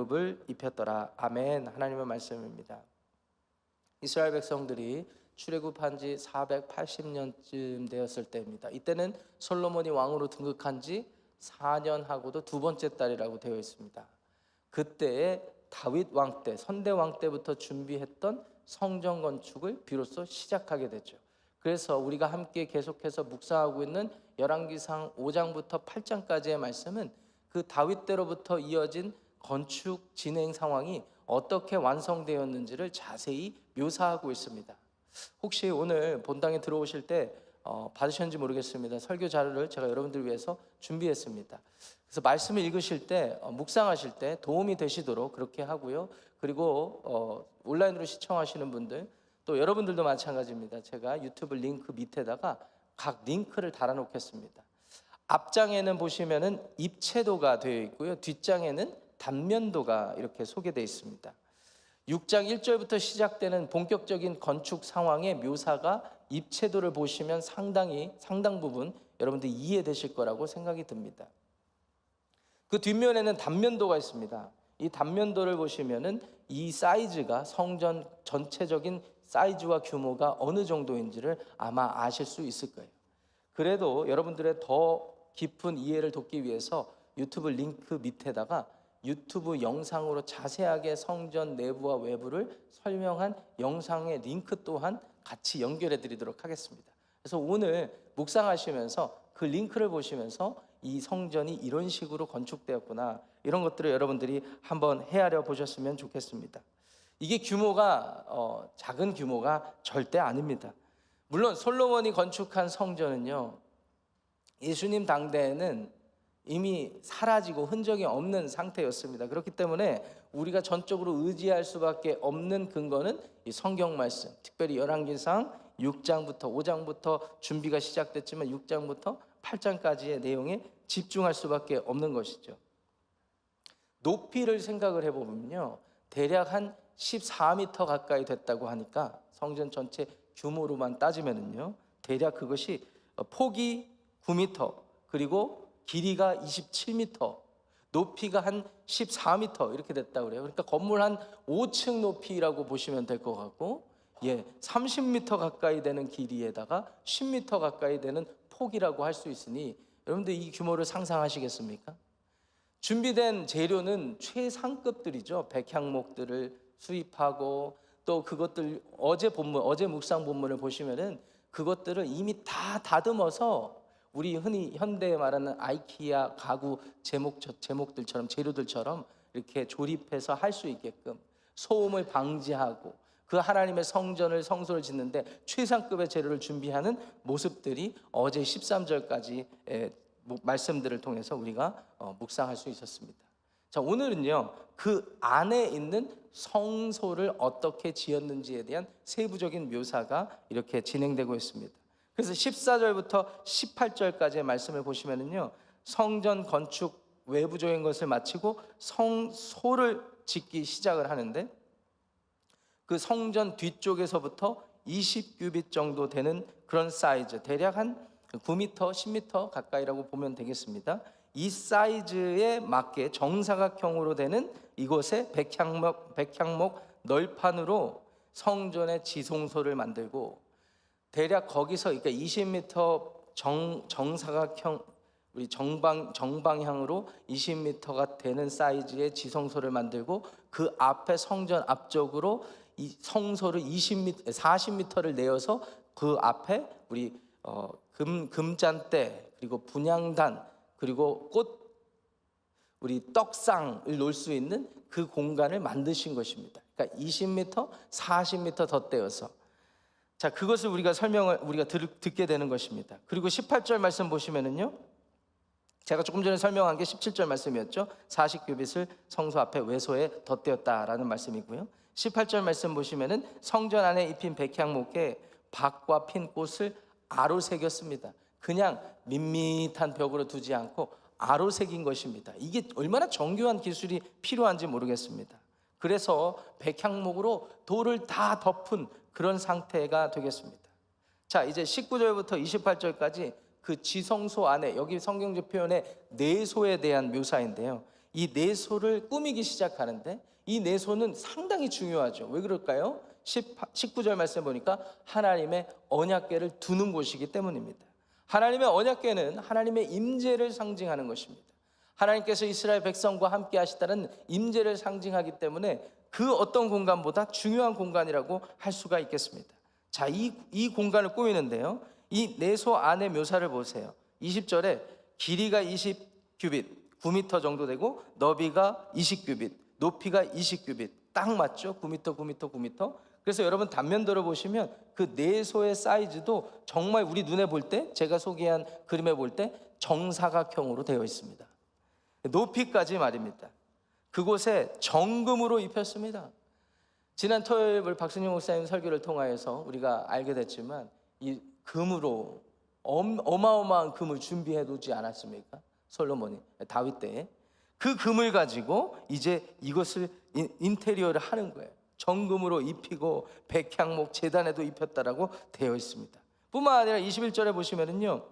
무릎을 입혔더라. 아멘. 하나님의 말씀입니다. 이스라엘 백성들이 출애굽한 지 480년쯤 되었을 때입니다. 이때는 솔로몬이 왕으로 등극한 지 4년하고도 두 번째 달이라고 되어 있습니다. 그때에 다윗 왕 때, 선대 왕 때부터 준비했던 성전 건축을 비로소 시작하게 되죠. 그래서 우리가 함께 계속해서 묵상하고 있는 열왕기상 5장부터 8장까지의 말씀은 그 다윗 때로부터 이어진 건축 진행 상황이 어떻게 완성되었는지를 자세히 묘사하고 있습니다. 혹시 오늘 본당에 들어오실 때 어, 받으셨는지 모르겠습니다. 설교 자료를 제가 여러분들 위해서 준비했습니다. 그래서 말씀을 읽으실 때 어, 묵상하실 때 도움이 되시도록 그렇게 하고요. 그리고 어, 온라인으로 시청하시는 분들 또 여러분들도 마찬가지입니다. 제가 유튜브 링크 밑에다가 각 링크를 달아놓겠습니다. 앞장에는 보시면은 입체도가 되어 있고요. 뒷장에는 단면도가 이렇게 소개되어 있습니다. 6장 1절부터 시작되는 본격적인 건축 상황의 묘사가 입체도를 보시면 상당히 상당 부분 여러분들 이해되실 거라고 생각이 듭니다. 그 뒷면에는 단면도가 있습니다. 이 단면도를 보시면은 이 사이즈가 성전 전체적인 사이즈와 규모가 어느 정도인지를 아마 아실 수 있을 거예요. 그래도 여러분들의 더 깊은 이해를 돕기 위해서 유튜브 링크 밑에다가 유튜브 영상으로 자세하게 성전 내부와 외부를 설명한 영상의 링크 또한 같이 연결해 드리도록 하겠습니다. 그래서 오늘 묵상하시면서 그 링크를 보시면서 이 성전이 이런 식으로 건축되었구나 이런 것들을 여러분들이 한번 헤아려 보셨으면 좋겠습니다. 이게 규모가 어, 작은 규모가 절대 아닙니다. 물론 솔로몬이 건축한 성전은요 예수님 당대에는 이미 사라지고 흔적이 없는 상태였습니다. 그렇기 때문에 우리가 전적으로 의지할 수밖에 없는 근거는 이 성경 말씀, 특별히 열왕기상 6장부터 5장부터 준비가 시작됐지만 6장부터 8장까지의 내용에 집중할 수밖에 없는 것이죠. 높이를 생각을 해보면요, 대략 한 14m 가까이 됐다고 하니까 성전 전체 규모로만 따지면은요, 대략 그것이 폭이 9m 그리고 길이가 27m, 높이가 한 14m 이렇게 됐다 그래요. 그러니까 건물 한 5층 높이라고 보시면 될 것 같고, 예, 30m 가까이 되는 길이에다가 10m 가까이 되는 폭이라고 할 수 있으니 여러분들 이 규모를 상상하시겠습니까? 준비된 재료는 최상급들이죠. 백향목들을 수입하고 또 그것들 어제 본문 어제 묵상 본문을 보시면은 그것들을 이미 다 다듬어서 우리 흔히 현대에 말하는 아이키아 가구 제목 제목들처럼 재료들처럼 이렇게 조립해서 할 수 있게끔 소음을 방지하고 그 하나님의 성전을 성소를 짓는데 최상급의 재료를 준비하는 모습들이 어제 13절까지 말씀들을 통해서 우리가 어, 묵상할 수 있었습니다. 자, 오늘은요. 그 안에 있는 성소를 어떻게 지었는지에 대한 세부적인 묘사가 이렇게 진행되고 있습니다. 그래서 14절부터 18절까지의 말씀을 보시면은요. 성전 건축 외부적인 것을 마치고 성소를 짓기 시작을 하는데 그 성전 뒤쪽에서부터 20규빗 정도 되는 그런 사이즈, 대략 한 9m, 10m 가까이라고 보면 되겠습니다. 이 사이즈에 맞게 정사각형으로 되는 이곳에 백향목, 백향목 널판으로 성전의 지성소를 만들고 대략 거기서 그러니까 20m 정, 정사각형 우리 정방 정방향으로 20m가 되는 사이즈의 지성소를 만들고 그 앞에 성전 앞쪽으로 이 성소를 20m 40m를 내어서 그 앞에 우리 어, 금 금잔대 그리고 분향단 그리고 꽃 우리 떡상을 놓을 수 있는 그 공간을 만드신 것입니다. 그러니까 20m, 40m 덧대어서 자 그것을 우리가 설명을 우리가 들, 듣게 되는 것입니다. 그리고 18절 말씀 보시면은요. 제가 조금 전에 설명한 게 17절 말씀이었죠. 40규빗을 성소 앞에 외소에 덧대었다라는 말씀이고요. 18절 말씀 보시면은 성전 안에 입힌 백향목에 박과 핀 꽃을 아로 새겼습니다. 그냥 밋밋한 벽으로 두지 않고 아로 새긴 것입니다. 이게 얼마나 정교한 기술이 필요한지 모르겠습니다. 그래서 백향목으로 돌을 다 덮은 그런 상태가 되겠습니다. 자, 이제 19절부터 28절까지 그 지성소 안에 여기 성경적 표현의 내소에 대한 묘사인데요. 이 내소를 꾸미기 시작하는데 이 내소는 상당히 중요하죠. 왜 그럴까요? 10, 19절 말씀 보니까 하나님의 언약궤를 두는 곳이기 때문입니다. 하나님의 언약궤는 하나님의 임재를 상징하는 것입니다. 하나님께서 이스라엘 백성과 함께 하시다는 임재를 상징하기 때문에 그 어떤 공간보다 중요한 공간이라고 할 수가 있겠습니다. 자, 이, 이 공간을 꾸미는데요. 이 내소 안의 묘사를 보세요. 20절에 길이가 20규빗, 9m 정도 되고 너비가 20규빗, 높이가 20규빗. 딱 맞죠? 9m, 9m, 9m. 그래서 여러분 단면도를 보시면 그 내소의 사이즈도 정말 우리 눈에 볼 때 제가 소개한 그림에 볼 때 정사각형으로 되어 있습니다. 높이까지 말입니다. 그곳에 정금으로 입혔습니다. 지난 토요일 박승용 목사님 설교를 통하여서 우리가 알게 됐지만 이 금으로 엄- 어마어마한 금을 준비해 놓지 않았습니까? 솔로몬이 다윗 때에 그 금을 가지고 이제 이것을 인- 인테리어를 하는 거예요. 정금으로 입히고 백향목 재단에도 입혔다라고 되어 있습니다. 뿐만 아니라 21절에 보시면은요.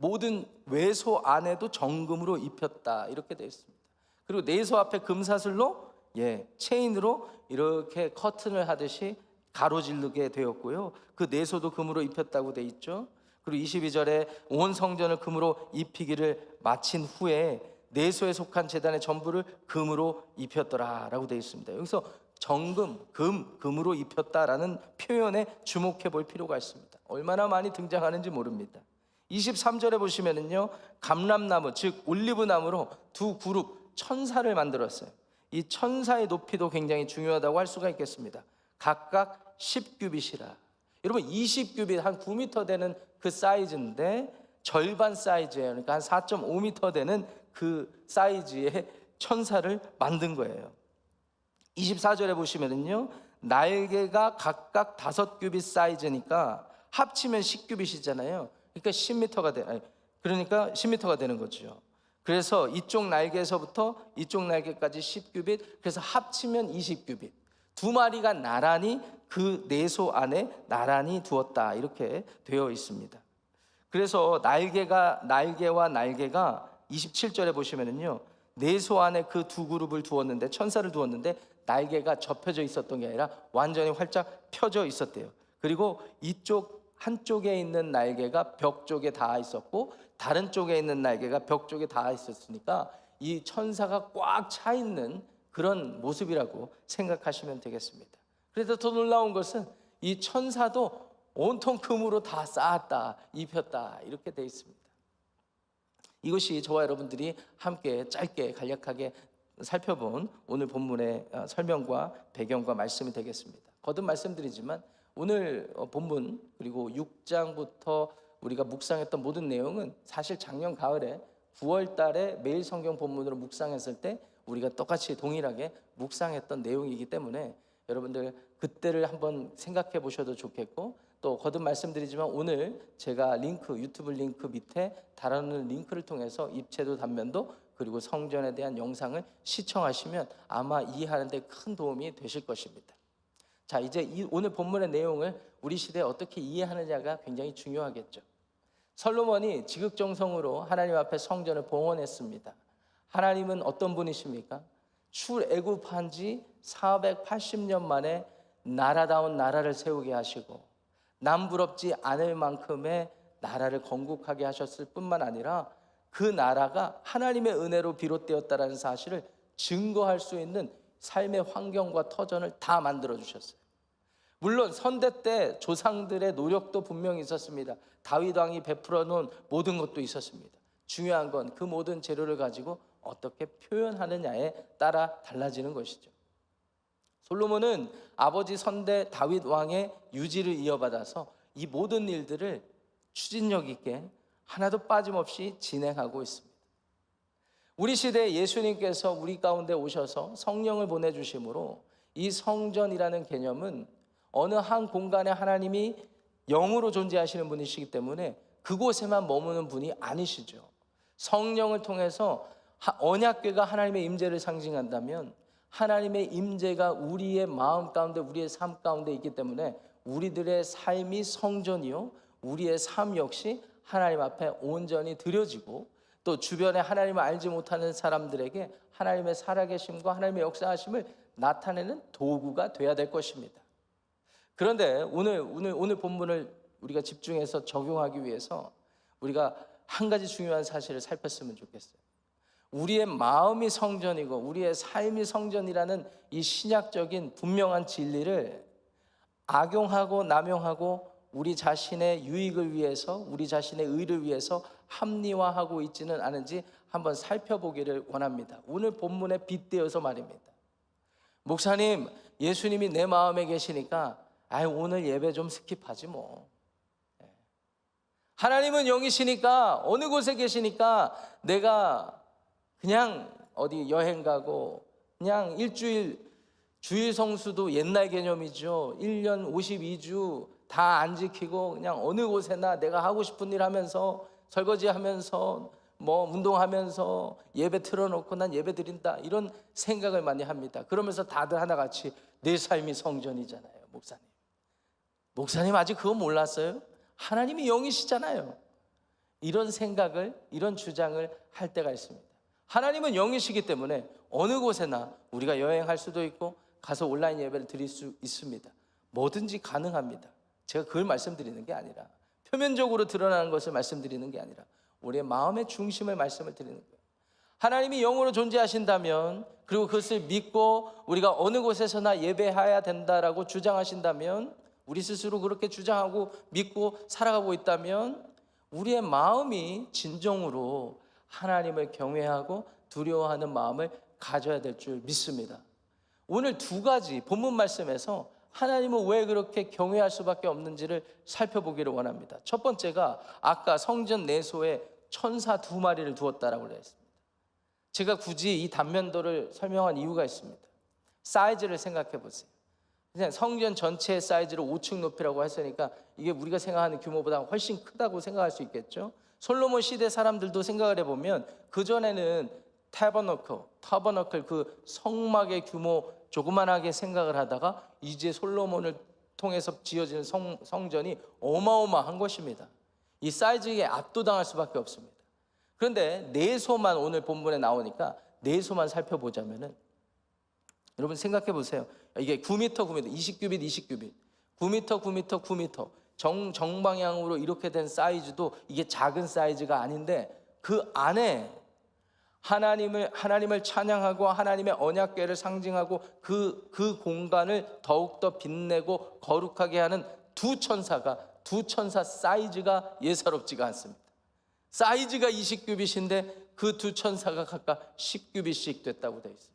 모든 외소 안에도 정금으로 입혔다 이렇게 되어 있습니다. 그리고 내소 앞에 금사슬로 예 체인으로 이렇게 커튼을 하듯이 가로질르게 되었고요. 그 내소도 금으로 입혔다고 돼 있죠. 그리고 22절에 온 성전을 금으로 입히기를 마친 후에 내소에 속한 재단의 전부를 금으로 입혔더라라고 되어 있습니다. 여기서 정금, 금, 금으로 입혔다라는 표현에 주목해 볼 필요가 있습니다. 얼마나 많이 등장하는지 모릅니다. 23절에 보시면은요. 감람나무 즉 올리브 나무로 두 그룹 천사를 만들었어요. 이 천사의 높이도 굉장히 중요하다고 할 수가 있겠습니다. 각각 10규빗이라. 여러분 20규빗 한 9m 되는 그 사이즈인데 절반 사이즈예요. 그러니까 한 4.5m 되는 그 사이즈의 천사를 만든 거예요. 24절에 보시면은요. 날개가 각각 다섯 규빗 사이즈니까 합치면 10규빗이잖아요. 그러니까 10m가 돼. 그러니까 10m가 되는 거죠. 그래서 이쪽 날개에서부터 이쪽 날개까지 10규빗, 그래서 합치면 20규빗. 두 마리가 나란히 그 내소 안에 나란히 두었다. 이렇게 되어 있습니다. 그래서 날개가 날개와 날개가 27절에 보시면은요. 내소 안에 그 두 그룹을 두었는데 천사를 두었는데 날개가 접혀져 있었던 게 아니라 완전히 활짝 펴져 있었대요. 그리고 이쪽 한쪽에 있는 날개가 벽 쪽에 닿아 있었고 다른 쪽에 있는 날개가 벽 쪽에 닿아 있었으니까 이 천사가 꽉 차 있는 그런 모습이라고 생각하시면 되겠습니다. 그래서 더 놀라운 것은 이 천사도 온통 금으로 다 쌓았다, 입혔다 이렇게 돼 있습니다. 이것이 저와 여러분들이 함께 짧게 간략하게 살펴본 오늘 본문의 어, 설명과 배경과 말씀이 되겠습니다. 거듭 말씀드리지만 오늘 어, 본문 그리고 6장부터 우리가 묵상했던 모든 내용은 사실 작년 가을에 9월 달에 매일 성경 본문으로 묵상했을 때 우리가 똑같이 동일하게 묵상했던 내용이기 때문에 여러분들 그때를 한번 생각해 보셔도 좋겠고 또 거듭 말씀드리지만 오늘 제가 링크 유튜브 링크 밑에 다루는 링크를 통해서 입체도 단면도 그리고 성전에 대한 영상을 시청하시면 아마 이해하는 데 큰 도움이 되실 것입니다. 자, 이제 이 오늘 본문의 내용을 우리 시대에 어떻게 이해하느냐가 굉장히 중요하겠죠. 솔로몬이 지극정성으로 하나님 앞에 성전을 봉헌했습니다. 하나님은 어떤 분이십니까? 출애굽한 지 480년 만에 나라다운 나라를 세우게 하시고 남부럽지 않을 만큼의 나라를 건국하게 하셨을 뿐만 아니라 그 나라가 하나님의 은혜로 비롯되었다라는 사실을 증거할 수 있는 삶의 환경과 터전을 다 만들어 주셨어요. 물론 선대 때 조상들의 노력도 분명히 있었습니다. 다윗 왕이 베풀어 놓은 모든 것도 있었습니다. 중요한 건 그 모든 재료를 가지고 어떻게 표현하느냐에 따라 달라지는 것이죠. 솔로몬은 아버지 선대 다윗 왕의 유지를 이어받아서 이 모든 일들을 추진력 있게 하나도 빠짐없이 진행하고 있습니다. 우리 시대에 예수님께서 우리 가운데 오셔서 성령을 보내주심으로 이 성전이라는 개념은 어느 한 공간에 하나님이 영으로 존재하시는 분이시기 때문에 그곳에만 머무는 분이 아니시죠. 성령을 통해서 하- 언약궤가 하나님의 임재를 상징한다면 하나님의 임재가 우리의 마음 가운데 우리의 삶 가운데 있기 때문에 우리들의 삶이 성전이요 우리의 삶 역시 하나님 앞에 온전히 드려지고 또 주변에 하나님을 알지 못하는 사람들에게 하나님의 살아계심과 하나님의 역사하심을 나타내는 도구가 돼야 될 것입니다. 그런데 오늘 오늘 오늘 본문을 우리가 집중해서 적용하기 위해서 우리가 한 가지 중요한 사실을 살폈으면 좋겠어요. 우리의 마음이 성전이고 우리의 삶이 성전이라는 이 신약적인 분명한 진리를 악용하고 남용하고 우리 자신의 유익을 위해서 우리 자신의 의를 위해서 합리화하고 있지는 않은지 한번 살펴보기를 원합니다. 오늘 본문에 빗대어서 말입니다. 목사님, 예수님이 내 마음에 계시니까 아 오늘 예배 좀 스킵하지 뭐. 예. 하나님은 영이시니까 어느 곳에 계시니까 내가 그냥 어디 여행 가고 그냥 일주일 주일 성수도 옛날 개념이죠. 1년 52주 다 안 지키고 그냥 어느 곳에나 내가 하고 싶은 일 하면서 설거지 하면서 뭐 운동하면서 예배 틀어놓고 난 예배 드린다 이런 생각을 많이 합니다. 그러면서 다들 하나같이 내 삶이 성전이잖아요, 목사님. 목사님 아직 그거 몰랐어요? 하나님이 영이시잖아요. 이런 생각을 이런 주장을 할 때가 있습니다. 하나님은 영이시기 때문에 어느 곳에나 우리가 여행할 수도 있고 가서 온라인 예배를 드릴 수 있습니다. 뭐든지 가능합니다. 제가 그걸 말씀드리는 게 아니라 표면적으로 드러나는 것을 말씀드리는 게 아니라 우리의 마음의 중심을 말씀을 드리는 거예요. 하나님이 영으로 존재하신다면 그리고 그것을 믿고 우리가 어느 곳에서나 예배해야 된다라고 주장하신다면 우리 스스로 그렇게 주장하고 믿고 살아가고 있다면 우리의 마음이 진정으로 하나님을 경외하고 두려워하는 마음을 가져야 될 줄 믿습니다. 오늘 두 가지 본문 말씀에서 하나님은 왜 그렇게 경외할 수밖에 없는지를 살펴보기를 원합니다. 첫 번째가 아까 성전 내소에 천사 두 마리를 두었다라고 그랬습니다. 제가 굳이 이 단면도를 설명한 이유가 있습니다. 사이즈를 생각해 보세요. 그냥 성전 전체의 사이즈를 5층 높이라고 했으니까 이게 우리가 생각하는 규모보다 훨씬 크다고 생각할 수 있겠죠. 솔로몬 시대 사람들도 생각을 해보면 그 전에는 타버너클, 타버너클 그 성막의 규모 조그만하게 생각을 하다가 이제 솔로몬을 통해서 지어지는 성, 성전이 어마어마한 것입니다. 이 사이즈에 압도당할 수밖에 없습니다. 그런데 내소만 오늘 본문에 나오니까 내소만 살펴보자면은 여러분 생각해 보세요. 이게 9m, 9m, 20규빗, 20규빗, 9m, 9m, 9m 정 정방향으로 이렇게 된 사이즈도 이게 작은 사이즈가 아닌데 그 안에 하나님을 하나님을 찬양하고 하나님의 언약궤를 상징하고 그그 공간을 더욱 더 빛내고 거룩하게 하는 두 천사가 두 천사 사이즈가 예사롭지가 않습니다. 사이즈가 20규빗인데 그 두 천사가 각각 10규빗씩 됐다고 되어 있습니다.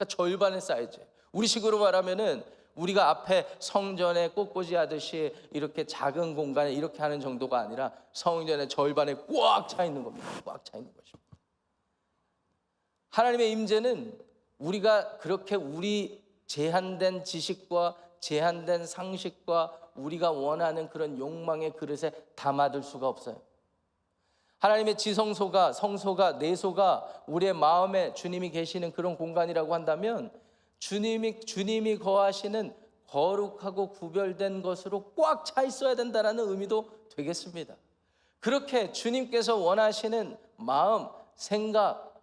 그러니까 절반의 사이즈. 우리 식으로 말하면은 우리가 앞에 성전에 꽃꽂이 하듯이 이렇게 작은 공간에 이렇게 하는 정도가 아니라 성전의 절반에 꽉 차 있는 겁니다. 꽉 차 있는 것입니다. 하나님의 임재는 우리가 그렇게 우리 제한된 지식과 제한된 상식과 우리가 원하는 그런 욕망의 그릇에 담아둘 수가 없어요. 하나님의 지성소가 성소가 내소가 우리의 마음에 주님이 계시는 그런 공간이라고 한다면 주님이 주님이 거하시는 거룩하고 구별된 것으로 꽉 차 있어야 된다라는 의미도 되겠습니다. 그렇게 주님께서 원하시는 마음, 생각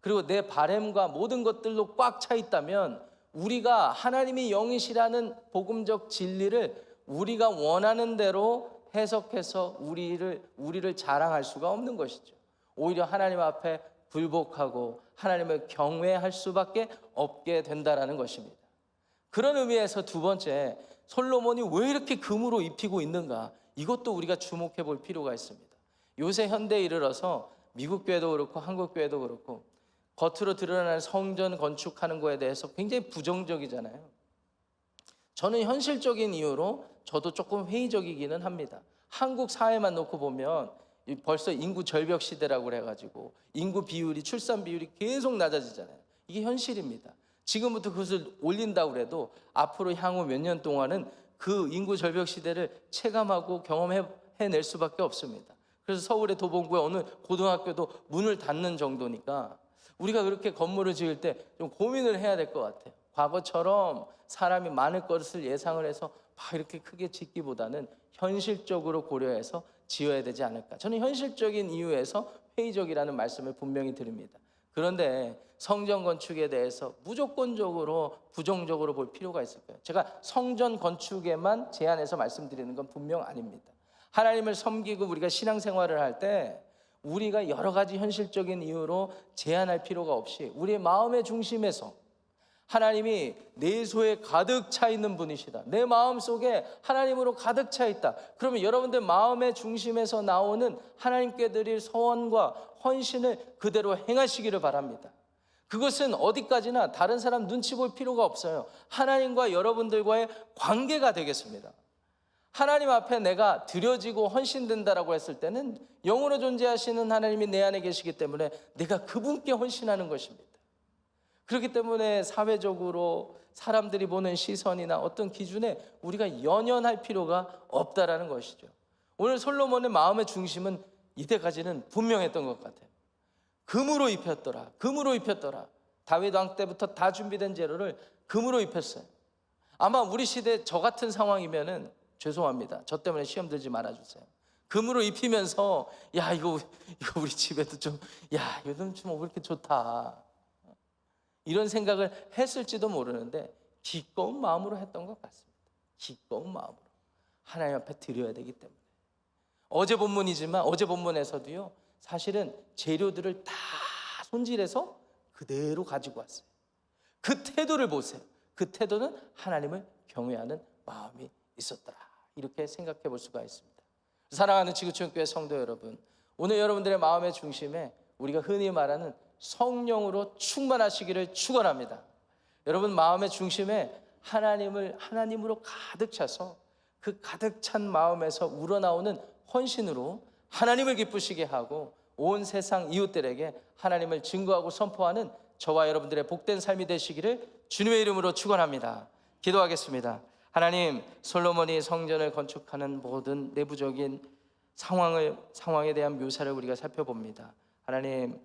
그리고 내 바램과 모든 것들로 꽉 차 있다면 우리가 하나님이 영이시라는 복음적 진리를 우리가 원하는 대로 해석해서 우리를 우리를 자랑할 수가 없는 것이죠. 오히려 하나님 앞에 굴복하고 하나님을 경외할 수밖에 없게 된다라는 것입니다. 그런 의미에서 두 번째 솔로몬이 왜 이렇게 금으로 입히고 있는가? 이것도 우리가 주목해 볼 필요가 있습니다. 요새 현대에 이르러서 미국 교회도 그렇고 한국 교회도 그렇고 겉으로 드러나는 성전 건축하는 거에 대해서 굉장히 부정적이잖아요. 저는 현실적인 이유로 저도 조금 회의적이기는 합니다. 한국 사회만 놓고 보면 벌써 인구 절벽 시대라고 그래가지고 인구 비율이 출산 비율이 계속 낮아지잖아요. 이게 현실입니다. 지금부터 그것을 올린다고 그래도 앞으로 향후 몇 년 동안은 그 인구 절벽 시대를 체감하고 경험해낼 수밖에 없습니다. 그래서 서울의 도봉구의 어느 고등학교도 문을 닫는 정도니까 우리가 그렇게 건물을 지을 때 좀 고민을 해야 될 것 같아요. 과거처럼 사람이 많을 것을 예상을 해서 막 이렇게 크게 짓기보다는 현실적으로 고려해서 지어야 되지 않을까. 저는 현실적인 이유에서 회의적이라는 말씀을 분명히 드립니다. 그런데 성전 건축에 대해서 무조건적으로 부정적으로 볼 필요가 있을까요? 제가 성전 건축에만 제한해서 말씀드리는 건 분명 아닙니다. 하나님을 섬기고 우리가 신앙생활을 할 때 우리가 여러 가지 현실적인 이유로 제한할 필요가 없이 우리의 마음의 중심에서 하나님이 내 소에 가득 차 있는 분이시다. 내 마음 속에 하나님으로 가득 차 있다. 그러면 여러분들 마음의 중심에서 나오는 하나님께 드릴 소원과 헌신을 그대로 행하시기를 바랍니다. 그것은 어디까지나 다른 사람 눈치 볼 필요가 없어요. 하나님과 여러분들과의 관계가 되겠습니다. 하나님 앞에 내가 드려지고 헌신된다라고 했을 때는 영으로 존재하시는 하나님이 내 안에 계시기 때문에 내가 그분께 헌신하는 것입니다. 그렇기 때문에 사회적으로 사람들이 보는 시선이나 어떤 기준에 우리가 연연할 필요가 없다라는 것이죠. 오늘 솔로몬의 마음의 중심은 이때까지는 분명했던 것 같아요. 금으로 입혔더라. 금으로 입혔더라. 다윗 왕 때부터 다 준비된 재료를 금으로 입혔어요. 아마 우리 시대 저 같은 상황이면은 죄송합니다. 저 때문에 시험 들지 말아 주세요. 금으로 입히면서 야 이거 이거 우리 집에도 좀야 이거 좀왜 이렇게 좋다. 이런 생각을 했을지도 모르는데 기꺼운 마음으로 했던 것 같습니다. 기꺼운 마음으로 하나님 앞에 드려야 되기 때문에 어제 본문이지만 어제 본문에서도요 사실은 재료들을 다 손질해서 그대로 가지고 왔어요. 그 태도를 보세요. 그 태도는 하나님을 경외하는 마음이 있었더라. 이렇게 생각해 볼 수가 있습니다. 사랑하는 지구촌교회 성도 여러분, 오늘 여러분들의 마음의 중심에 우리가 흔히 말하는 성령으로 충만하시기를 축원합니다. 여러분 마음의 중심에 하나님을 하나님으로 가득 차서 그 가득 찬 마음에서 우러나오는 헌신으로 하나님을 기쁘시게 하고 온 세상 이웃들에게 하나님을 증거하고 선포하는 저와 여러분들의 복된 삶이 되시기를 주님의 이름으로 축원합니다. 기도하겠습니다. 하나님 솔로몬이 성전을 건축하는 모든 내부적인 상황을 상황에 대한 묘사를 우리가 살펴봅니다. 하나님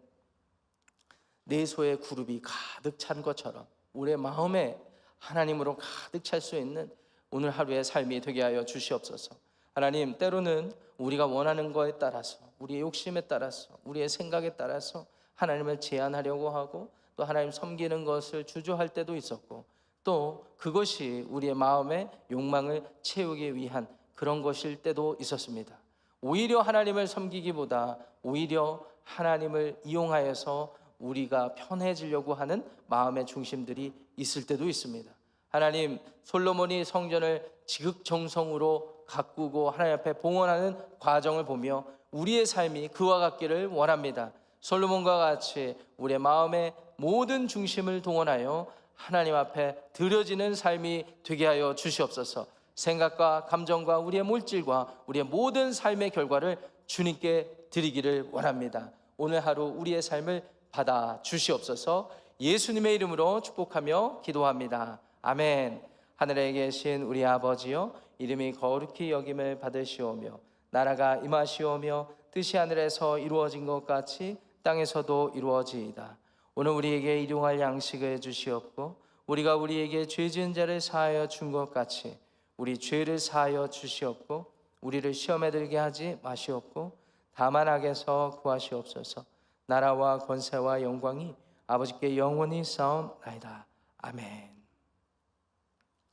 내 소의 그룹이 가득 찬 것처럼 우리의 마음에 하나님으로 가득 찰 수 있는 오늘 하루의 삶이 되게 하여 주시옵소서. 하나님 때로는 우리가 원하는 거에 따라서 우리의 욕심에 따라서 우리의 생각에 따라서 하나님을 제한하려고 하고 또 하나님 섬기는 것을 주저할 때도 있었고 또 그것이 우리의 마음의 욕망을 채우기 위한 그런 것일 때도 있었습니다. 오히려 하나님을 섬기기보다 오히려 하나님을 이용하여서 우리가 편해지려고 하는 마음의 중심들이 있을 때도 있습니다. 하나님 솔로몬이 성전을 지극정성으로 가꾸고 하나님 앞에 봉헌하는 과정을 보며 우리의 삶이 그와 같기를 원합니다. 솔로몬과 같이 우리의 마음의 모든 중심을 동원하여 하나님 앞에 드려지는 삶이 되게 하여 주시옵소서. 생각과 감정과 우리의 물질과 우리의 모든 삶의 결과를 주님께 드리기를 원합니다. 오늘 하루 우리의 삶을 받아 주시옵소서. 예수님의 이름으로 축복하며 기도합니다. 아멘. 하늘에 계신 우리 아버지여 이름이 거룩히 여김을 받으시오며 나라가 임하시오며 뜻이 하늘에서 이루어진 것 같이 땅에서도 이루어지이다. 오늘 우리에게 일용할 양식을 주시옵고 우리가 우리에게 죄 지은 자를 사하여 준 것 같이 우리 죄를 사하여 주시옵고 우리를 시험에 들게 하지 마시옵고 다만 악에서 구하시옵소서. 나라와 권세와 영광이 아버지께 영원히 싸움나이다. 아멘.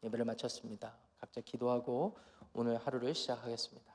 예배를 마쳤습니다. 각자 기도하고 오늘 하루를 시작하겠습니다.